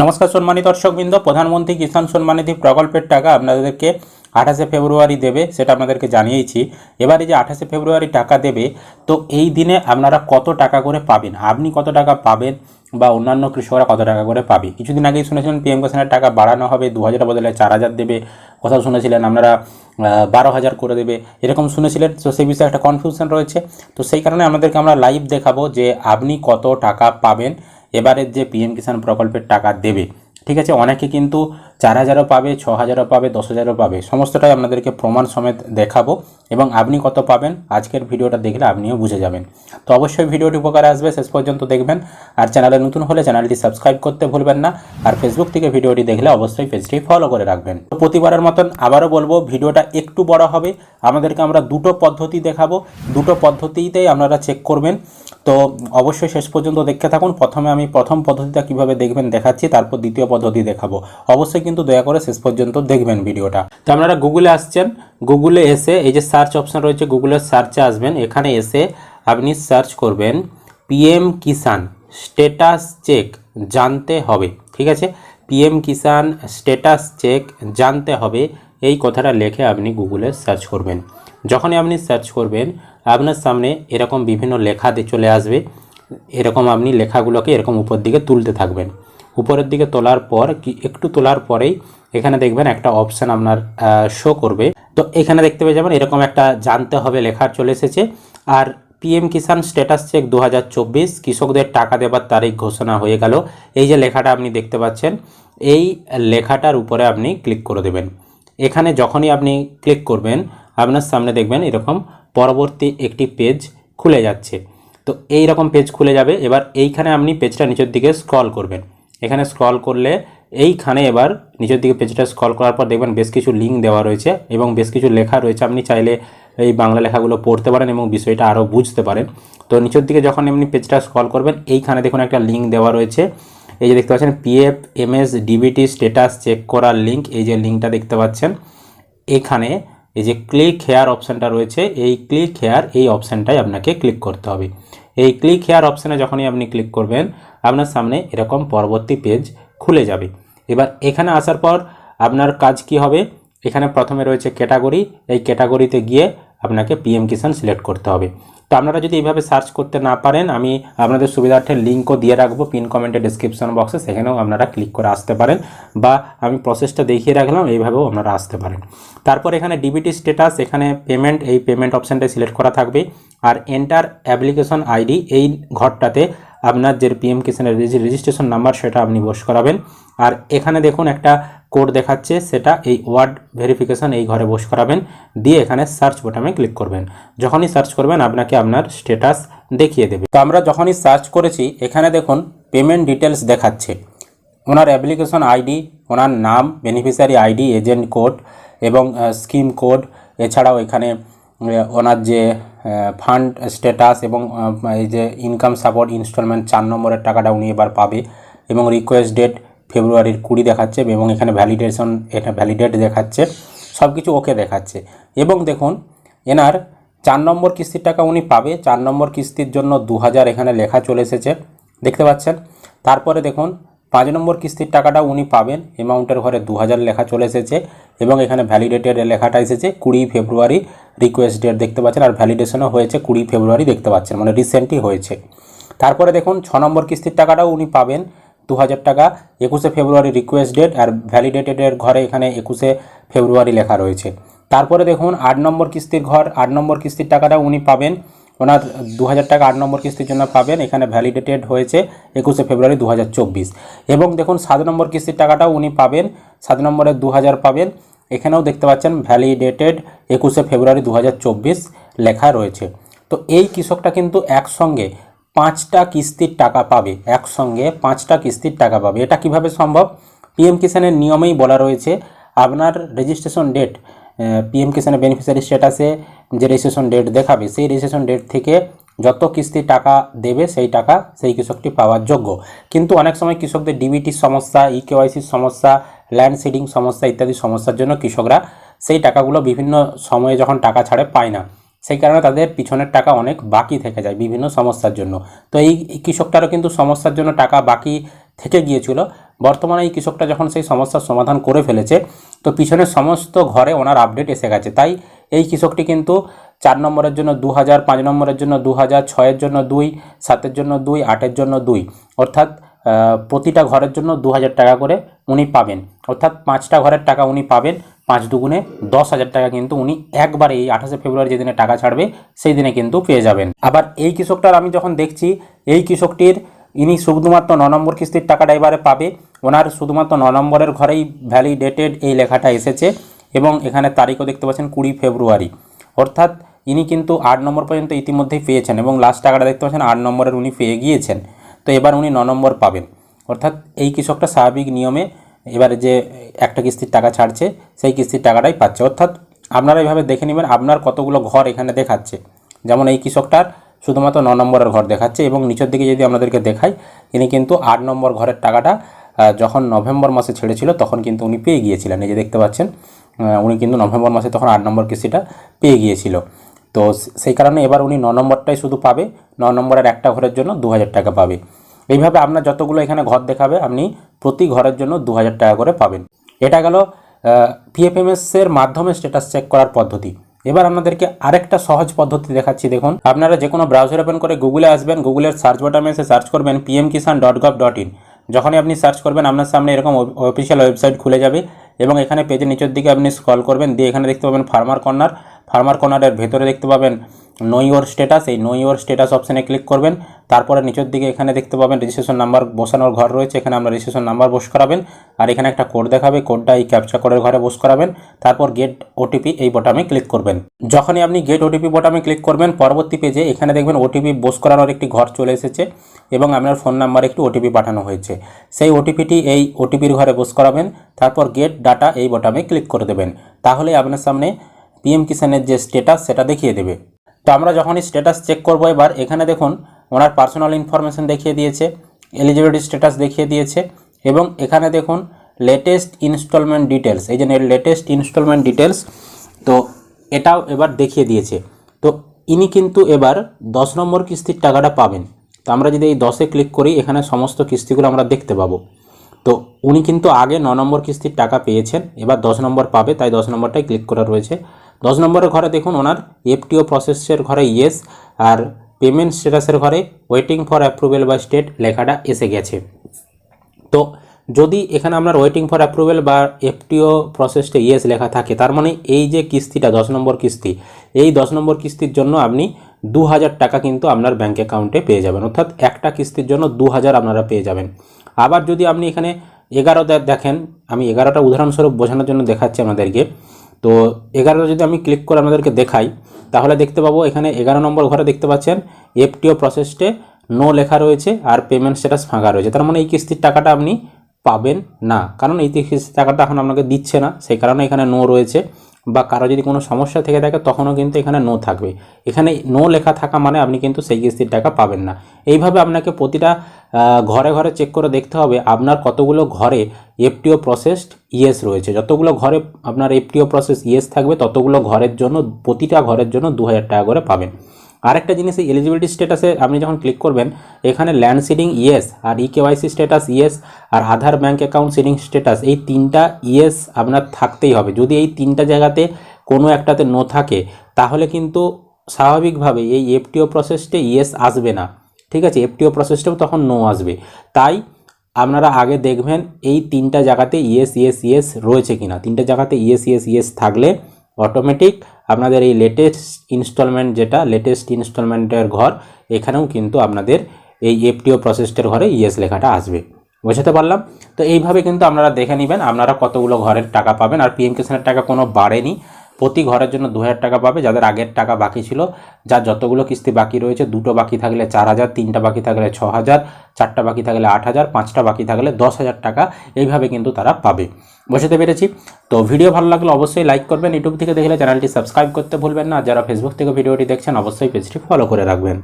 নমস্কার সম্মানিত দর্শকবৃন্দ, প্রধানমন্ত্রী কিষাণ সম্মানিধি প্রকল্পের টাকা আপনাদেরকে আঠাশে ফেব্রুয়ারি দেবে, সেটা আপনাদেরকে জানিয়েছি। এবারে যে আঠাশে ফেব্রুয়ারি টাকা দেবে, তো এই দিনে আপনারা কত টাকা করে পাবেন? আপনি কত টাকা পাবেন বা অন্যান্য কৃষকরা কত টাকা করে পাবে? কিছুদিন আগেই শুনেছিলেন পিএম কিষাণের টাকা বাড়ানো হবে দু হাজার বদলে চার হাজার দেবে, কোথাও শুনেছিলেন আপনারা বারো হাজার করে দেবে, এরকম শুনেছিলেন, তো সেই বিষয়ে একটা কনফিউশন রয়েছে। তো সেই কারণে আমাদেরকে আমরা লাইভ দেখাবো যে আপনি কত টাকা পাবেন এবারের যে পিএম কিষাণ প্রকল্পের টাকা দেবে, ঠিক আছে? অনেকে কিন্তু চার হাজারও পাবে, ছ হাজারও পাবে, দশ হাজারও পাবে, সমস্তটাই আপনাদেরকে প্রমাণ সমেত দেখাবো। এবং আপনি কত পাবেন, আজকের ভিডিওটা দেখলে আপনিও বুঝে যাবেন। তো অবশ্যই ভিডিওটি উপকারে আসবে, শেষ পর্যন্ত দেখবেন। আর চ্যানেলে নতুন হলে চ্যানেলটি সাবস্ক্রাইব করতে ভুলবেন না। আর ফেসবুক থেকে ভিডিওটি দেখলে অবশ্যই পেজটি ফলো করে রাখবেন। তো প্রতিবারের মতন আবারও বলব, ভিডিওটা একটু বড় হবে। আমাদেরকে আমরা দুটো পদ্ধতি দেখাবো। দুটো পদ্ধতিতেই আপনারা চেক করবেন। তো অবশ্যই শেষ পর্যন্ত দেখতে থাকুন। প্রথমে আমি প্রথম পদ্ধতিটা কীভাবে দেখবেন দেখাচ্ছি, তারপর দ্বিতীয় পদ্ধতি দেখাবো। অবশ্যই কিন্তু দয়া করে শেষ পর্যন্ত দেখবেন ভিডিওটা। তো আপনারা গুগলে আসছেন গুগলে এসে এই যে সার্চ অপশন রয়েছে গুগলের সার্চে আসবেন। এখানে এসে আপনি সার্চ করবেন পিএম কিষান স্টেটাস চেক জানতে হবে, ঠিক আছে? পিএম কিষান স্টেটাস চেক জানতে হবে, এই কথাটা লিখে আপনি গুগলে সার্চ করবেন। যখনই আপনি সার্চ করবেন, আপনার সামনে এরকম বিভিন্ন লেখা চলে আসবে। এরকম আপনি লেখাগুলোকে এরকম উপর দিকে তুলতে থাকবেন। উপরের দিকে তোলার পর কি একটু তোলার পরেই এখানে দেখবেন একটা অপশান আপনার শো করবে। তো এখানে দেখতে পেয়ে যাবেন এরকম একটা জানতে হবে লেখা চলে এসেছে। আর পিএম কিষাণ স্ট্যাটাস চেক দু হাজার চব্বিশ, কৃষকদের টাকা দেবার তারিখ ঘোষণা হয়ে গেল। এই যে লেখাটা আপনি দেখতে পাচ্ছেন, এই লেখাটার উপরে আপনি ক্লিক করে দেবেন। এখানে যখনই আপনি ক্লিক করবেন আপনার সামনে দেখবেন এরকম পরবর্তী একটি পেজ খুলে যাচ্ছে। তো এই রকম পেজ খুলে যাবে। এবার এইখানে আপনি পেজটা নিচের দিকে স্ক্রল করবেন। এখানে স্ক্রল করলে এইখানে এবার নিচের দিকে পেজটা স্ক্রল করার পর দেখবেন বেশ কিছু লিঙ্ক দেওয়া রয়েছে এবং বেশ কিছু লেখা রয়েছে। আপনি চাইলে এই বাংলা লেখাগুলো পড়তে পারেন এবং বিষয়টা আরও বুঝতে পারেন। তো নিচের দিকে যখন আপনি পেজটা স্ক্রল করবেন, এইখানে দেখুন একটা লিঙ্ক দেওয়া রয়েছে। এই যে দেখতে পাচ্ছেন PF MS DBT status check করার লিঙ্ক এই যে লিঙ্কটা দেখতে পাচ্ছেন। এখানে এই যে ক্লিক হেয়ার অপশানটা রয়েছে, এই ক্লিক হেয়ার এই অপশানটাই আপনাকে ক্লিক করতে হবে। এই ক্লিক হেয়ার অপশানে যখনই আপনি ক্লিক করবেন, আপনার সামনে এরকম পরবর্তী পেজ খুলে যাবে। এবার এখানে আসার পর আপনার কাজ কি হবে? এখানে প্রথমে রয়েছে ক্যাটাগরি এই ক্যাটাগরিতে গিয়ে আপনাকে পিএম কিষাণ সিলেক্ট করতে হবে। তো আপনারা যদি এইভাবে সার্চ করতে না পারেন, আমি আপনাদের সুবিধার্থে লিঙ্কও দিয়ে রাখব পিন কমেন্টে ডিসক্রিপশন বক্সে সেখানেও আপনারা ক্লিক করে আসতে পারেন বা আমি প্রসেসটা দেখিয়ে রাখলাম, এইভাবেও আপনারা আসতে পারেন। তারপর এখানে ডিবিটি স্ট্যাটাস এখানে পেমেন্ট এই পেমেন্ট অপশানটা সিলেক্ট করা থাকবে আর এন্টার অ্যাপ্লিকেশন আইডি এই ঘরটাতে আপনার যে পিএম কিষানের রেজিস্ট্রেশন নাম্বার সেটা আপনি বস করাবেন। আর এখানে দেখুন একটা কোড দেখাচ্ছে, সেটা এই ওয়ার্ড ভেরিফিকেশন এই ঘরে বস করাবেন, দিয়ে এখানে সার্চ বোটামে ক্লিক করবেন। যখনই সার্চ করবেন, আপনাকে আপনার স্ট্যাটাস দেখিয়ে দেবে। তো আমরা যখনই সার্চ করেছি, এখানে দেখুন পেমেন্ট ডিটেলস দেখাচ্ছে। ওনার অ্যাপ্লিকেশন আইডি, ওনার নাম, বেনিফিশিয়ারি আইডি, এজেন্ট কোড এবং স্কিম কোড, এছাড়াও এখানে ওনার যে ফান্ড স্ট্যাটাস এবং এই যে ইনকাম সাপোর্ট ইনস্টলমেন্ট চার নম্বরের টাকাটা উনি এবার পাবে এবং রিকোয়েস্ট ডেট ফেব্রুয়ারির কুড়ি দেখাচ্ছে এবং এখানে ভ্যালিডেশন এটা ভ্যালিডেট দেখাচ্ছে সব কিছু ওকে দেখাচ্ছে। এবং দেখুন, এনার চার নম্বর কিস্তির টাকা উনি পাবে, চার নম্বর কিস্তির জন্য দু হাজার এখানে লেখা চলে এসেছে, দেখতে পাচ্ছেন? তারপরে দেখুন, পাঁচ নম্বর কিস্তির টাকাটা উনি পাবেন অ্যামাউন্টের ঘরে দু হাজার লেখা চলে এসেছে, এবং এখানে ভ্যালিডেটের লেখাটা এসেছে কুড়ি ফেব্রুয়ারি রিকোয়েস্ট ডেট দেখতে পাচ্ছেন? আর ভ্যালিডেশনও হয়েছে কুড়ি ফেব্রুয়ারি, দেখতে পাচ্ছেন? মানে রিসেন্টই হয়েছে। তারপরে দেখুন, ছ নম্বর কিস্তির টাকাটাও উনি পাবেন দু হাজার টাকা। একুশে ফেব্রুয়ারি রিকোয়েস্ট ডেট আর ভ্যালিডেটেডের ঘরে এখানে একুশে ফেব্রুয়ারি লেখা রয়েছে। তারপরে দেখুন, আট নম্বর কিস্তির ঘর, আট নম্বর কিস্তির টাকাটা উনি পাবেন। ওনার দু হাজার টাকা আট নম্বর কিস্তির জন্য পাবেন। এখানে ভ্যালিডেটেড হয়েছে একুশে ফেব্রুয়ারি দু হাজার চব্বিশ। এবং দেখুন, সাত নম্বর কিস্তির টাকাটাও উনি পাবেন। সাত নম্বরে দু হাজার পাবেন। এখানেও দেখতে পাচ্ছেন ভ্যালিডেটেড একুশে ফেব্রুয়ারি দু হাজার চব্বিশ লেখা রয়েছে। তো এই কৃষকটা কিন্তু একসঙ্গে পাঁচটা কিস্তির টাকা পাবে, একসঙ্গে পাঁচটা কিস্তির টাকা পাবে। এটা কীভাবে সম্ভব? পিএম কিষানের নিয়মেই বলা রয়েছে। আপনার রেজিস্ট্রেশন ডেট পিএম কিষানের বেনিফিশিয়ারি স্ট্যাটাসে যে রেজিস্ট্রেশন ডেট দেখাবে, সেই রেজিস্ট্রেশন ডেট থেকে যত কিস্তি টাকা দেবে, সেই টাকা সেই কৃষকটি পাওয়ার যোগ্য। কিন্তু অনেক সময় কৃষকদের ডিবিটির সমস্যা ই কেওয়াইসির সমস্যা ল্যান্ড সিডিং সমস্যা ইত্যাদি সমস্যার জন্য কৃষকরা সেই টাকাগুলো বিভিন্ন সময়ে যখন টাকা ছাড়ে পায় না। সেই কারণে তাদের পিছনের টাকা অনেক বাকি থেকে যায় বিভিন্ন সমস্যার জন্য। তো এই কৃষকটারও কিন্তু সমস্যার জন্য টাকা বাকি থেকে গিয়েছিল। বর্তমানে এই কৃষকটা যখন সেই সমস্যার সমাধান করে ফেলেছে, তো পিছনের সমস্ত ঘরে ওনার আপডেট এসে গেছে। তাই এই কৃষকটি কিন্তু চার নম্বরের জন্য দু হাজার, পাঁচ নম্বরের জন্য দু হাজার, ছয়ের জন্য দুই, সাতের জন্য দুই, আটের জন্য দুই। অর্থাৎ প্রতিটা ঘরের জন্য দু হাজার টাকা করে উনি পাবেন। অর্থাৎ পাঁচটা ঘরের টাকা উনি পাবেন। পাঁচ দুগুণে দশ হাজার টাকা কিন্তু উনি একবারে এই আঠাশে ফেব্রুয়ারি যেদিনে টাকা ছাড়বে, সেই দিনে কিন্তু পেয়ে যাবেন। আবার এই কৃষকটার আমি যখন দেখছি, এই কৃষকটির ইনি শুধুমাত্র ন নম্বর কিস্তির টাকাটা এবারে পাবে। ওনার শুধুমাত্র ন নম্বরের ঘরেই ভ্যালিডেটেড এই লেখাটা এসেছে এবং এখানে তারিখও দেখতে পাচ্ছেন কুড়ি ফেব্রুয়ারি। অর্থাৎ ইনি কিন্তু আট নম্বর পর্যন্ত ইতিমধ্যেই পেয়েছেন এবং লাস্ট টাকাটা দেখতে পাচ্ছেন আট নম্বরের উনি পেয়ে গিয়েছেন। তো এবার উনি ন নম্বর পাবেন। অর্থাৎ এই কৃষকটা স্বাভাবিক নিয়মে এবারে যে একটা কিস্তির টাকা ছাড়ছে, সেই কিস্তির টাকাটাই পাচ্ছে। অর্থাৎ আপনারা এইভাবে দেখে নেবেন, আপনার কতগুলো ঘর এখানে দেখাচ্ছে। যেমন এই কৃষকটার শুধুমাত্র ন নম্বরের ঘর দেখাচ্ছে এবং নিচের দিকে যদি আপনাদেরকে দেখাই ইনি কিন্তু আট নম্বর ঘরের টাকাটা যখন নভেম্বর মাসে ছেড়েছিল, তখন কিন্তু উনি পেয়ে গিয়েছিলেন। এই যে দেখতে পাচ্ছেন উনি কিন্তু নভেম্বর মাসে তখন আট নম্বর কিস্তিটা পেয়ে গিয়েছিল। তো সেই কারণে এবার উনি ন নম্বরটাই শুধু পাবে, ন নম্বরের একটা ঘরের জন্য দু হাজার টাকা পাবে। এইভাবে আপনার যতগুলো এখানে ঘর দেখাবে, আপনি প্রতি ঘরের জন্য দু হাজার টাকা করে পাবেন। এটা গেল পিএফএমএস এর মাধ্যমে স্ট্যাটাস চেক করার পদ্ধতি। এবার আপনাদেরকে আরেকটা সহজ পদ্ধতি দেখাচ্ছি, দেখুন। আপনারা যে কোনো ব্রাউজার ওপেন করে গুগলে আসবেন গুগলের সার্চ বাটনে এসে সার্চ করবেন PM Kisan dot gov dot in যখনই আপনি সার্চ করবেন, আপনার সামনে এরকম অফিসিয়াল ওয়েবসাইট খুলে যাবে এবং এখানে পেজের নিচের দিকে আপনি স্ক্রল করবেন, দিয়ে এখানে দেখতে পাবেন ফার্মার কর্নার ফার্মার কর্নারের ভেতরে দেখতে পাবেন নো ইওর স্ট্যাটাস এই নো ইওর স্ট্যাটাস অপশানে ক্লিক করবেন। তারপরে নিচের দিকে এখানে দেখতে পাবেন রেজিস্ট্রেশন নাম্বার বসানোর ঘর রয়েছে। এখানে আমরা রেজিস্ট্রেশন নাম্বার বস করাবেন। আর এখানে একটা কোড দেখাবে। কোডটা এই ক্যাপচা কোডের ঘরে বস করাবেন। তারপর গেট ওটিপি এই বটামে ক্লিক করবেন। যখনই আপনি গেট ওটিপি বটামে ক্লিক করবেন, পরবর্তী পেজে এখানে দেখবেন ওটিপি বস করানোর একটি ঘর চলে এসেছে এবং আপনার ফোন নাম্বারে একটি ওটিপি পাঠানো হয়েছে। সেই ওটিপিটি এই ওটিপির ঘরে বস করাবেন। তারপর গেট ডাটা এই বটামে ক্লিক করে দেবেন। তাহলে আপনার সামনে পিএম কিষানের যে স্ট্যাটাস সেটা দেখিয়ে দেবে। তো আমরা যখনই স্ট্যাটাস চেক করব এবার, এখানে দেখুন ওনার পার্সোনাল ইনফরমেশন দেখিয়ে দিয়েছে এলিজিবিলিটি স্ট্যাটাস দেখিয়ে দিয়েছে, এবং এখানে দেখুন লেটেস্ট ইনস্টলমেন্ট ডিটেলস এই যে লেটেস্ট ইনস্টলমেন্ট ডিটেলস তো এটাও এবার দেখিয়ে দিয়েছে। তো ইনি কিন্তু এবার দশ নম্বর কিস্তির টাকাটা পাবেন। তো আমরা যদি এই দশে ক্লিক করি, এখানে সমস্ত কিস্তিগুলো আমরা দেখতে পাবো। তো উনি কিন্তু আগে ন নম্বর কিস্তির টাকা পেয়েছেন, এবার দশ নম্বর পাবে, তাই দশ নম্বরটাই ক্লিক করা রয়েছে। দশ নম্বরের ঘরে দেখুন, ওনার এফটিও প্রসেসের ঘরে ইয়েস আর পেমেন্ট স্ট্যাটাসের ঘরে waiting for approval by state লেখাটা এসে গেছে। তো যদি এখানে আপনার ওয়েটিং ফর অ্যাপ্রুভেল বা এফটিও প্রসেসটা ইয়েস লেখা থাকে, তার মানে এই যে কিস্তিটা, দশ নম্বর কিস্তি, এই দশ নম্বর কিস্তির জন্য আপনি দু হাজার টাকা কিন্তু আপনার ব্যাঙ্ক অ্যাকাউন্টে পেয়ে যাবেন। অর্থাৎ একটা কিস্তির জন্য দু হাজার আপনারা পেয়ে যাবেন। আবার যদি আপনি এখানে এগারো দেখেন, আমি এগারোটা উদাহরণস্বরূপ বোঝানোর জন্য দেখাচ্ছি আমাদেরকে তো এগারোটা যদি আমি ক্লিক করে আপনাদেরকে দেখাই, তাহলে দেখতে পাবো এখানে এগারো নম্বর ঘরে দেখতে পাচ্ছেন এফটিও প্রসেসটে নো লেখা রয়েছে আর পেমেন্ট স্ট্যাটাস ফাঁকা রয়েছে। তার মানে এই কিস্তির টাকাটা আপনি পাবেন না। কারণ এই কিস্তির টাকাটা এখন আপনাকে দিচ্ছে না। সেই কারণে এখানে নো রয়েছে। বা কারও যদি কোনো সমস্যা থেকে থাকে, তখনও কিন্তু এখানে নো থাকবে। এখানে নো লেখা থাকা মানে আপনি কিন্তু সেই কিস্তির টাকা পাবেন না। এইভাবে আপনাকে প্রতিটা ঘরে ঘরে চেক করে দেখতে হবে, আপনার কতগুলো ঘরে এফটিও প্রসেসড ইয়েস রয়েছে। যতগুলো ঘরে আপনার এফটিও প্রসেস ইয়েস থাকবে, ততগুলো ঘরের জন্য, প্রতিটা ঘরের জন্য দু হাজার টাকা করে পাবেন। আরেকটা জিনিস, এই এলিজিবিলিটি স্ট্যাটাসে আপনি যখন ক্লিক করবেন, এখানে ল্যান্ড সিডিং ইয়েস আর ই কেওয়াইসি স্ট্যাটাস ইয়েস আর Aadhaar bank account seeding status এই তিনটা ইয়েস আপনার থাকতেই হবে। যদি এই তিনটা জায়গাতে কোনো একটাতে নো থাকে, তাহলে কিন্তু স্বাভাবিকভাবে এই এফটিও প্রসেসটে ইয়েস আসবে না। ঠিক আছে? এফটিও প্রসেসটাও তখন নো আসবে। তাই আপনারা আগে দেখবেন এই তিনটা জায়গাতে ইয়েস ইয়েস ইয়েস রয়েছে কিনা। তিনটা জায়গাতে ইয়েস ইয়েস ইয়েস থাকলে অটোমেটিক আপনাদের এই লেটেস্ট ইনস্টলমেন্ট যেটা লেটেস্ট ইনস্টলমেন্টের ঘর, এখানেও কিন্তু আপনাদের এই এফটিও প্রসেসটার ঘরে ইয়েস লেখাটা আসবে। বোঝাতে পারলাম? তো এইভাবে কিন্তু আপনারা দেখে নেবেন, আপনারা কতগুলো ঘরের টাকা পাবেন, আর পিএম কিষানের টাকা কোনো বাড়েনি। প্রতি ঘরের জন্য দু হাজার টাকা পাবে, যাদের আগের টাকা বাকি ছিল, যার যতগুলো কিস্তি বাকি রয়েছে, দুটো বাকি থাকলে চার হাজার, তিনটা বাকি থাকলে ছ হাজার, চারটা বাকি থাকলে আট হাজার, পাঁচটা বাকি থাকলে দশ হাজার টাকা এইভাবে কিন্তু তারা পাবে। বসাতে পেরেছি? তো ভিডিও ভালো লাগলে অবশ্যই লাইক করবেন। ইউটিউব থেকে দেখলে চ্যানেলটি সাবস্ক্রাইব করতে ভুলবেন না। যারা ফেসবুক থেকে ভিডিওটি দেখছেন, অবশ্যই পেজটি ফলো করে রাখবেন।